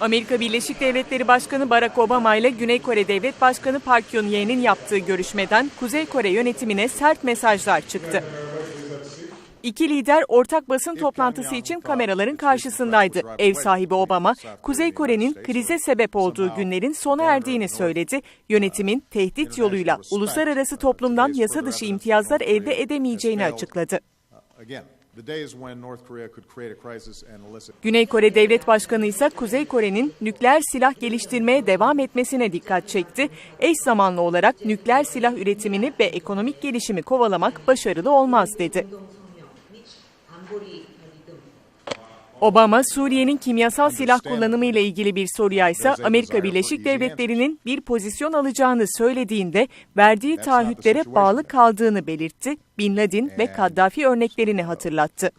Amerika Birleşik Devletleri Başkanı Barack Obama ile Güney Kore Devlet Başkanı Park Geun-hye'nin yaptığı görüşmeden Kuzey Kore yönetimine sert mesajlar çıktı. İki lider ortak basın toplantısı için kameraların karşısındaydı. Ev sahibi Obama, Kuzey Kore'nin krize sebep olduğu günlerin sona erdiğini söyledi. Yönetimin tehdit yoluyla uluslararası toplumdan yasa dışı imtiyazlar elde edemeyeceğini açıkladı. Güney Kore Devlet Başkanı ise Kuzey Kore'nin nükleer silah geliştirmeye devam etmesine dikkat çekti. Eş zamanlı olarak nükleer silah üretimini ve ekonomik gelişimi kovalamak başarılı olmaz dedi. Obama, Suriye'nin kimyasal silah kullanımı ile ilgili bir soruya ise Amerika Birleşik Devletleri'nin bir pozisyon alacağını söylediğinde verdiği taahhütlere bağlı kaldığını belirtti. Bin Laden ve Kaddafi örneklerini hatırlattı.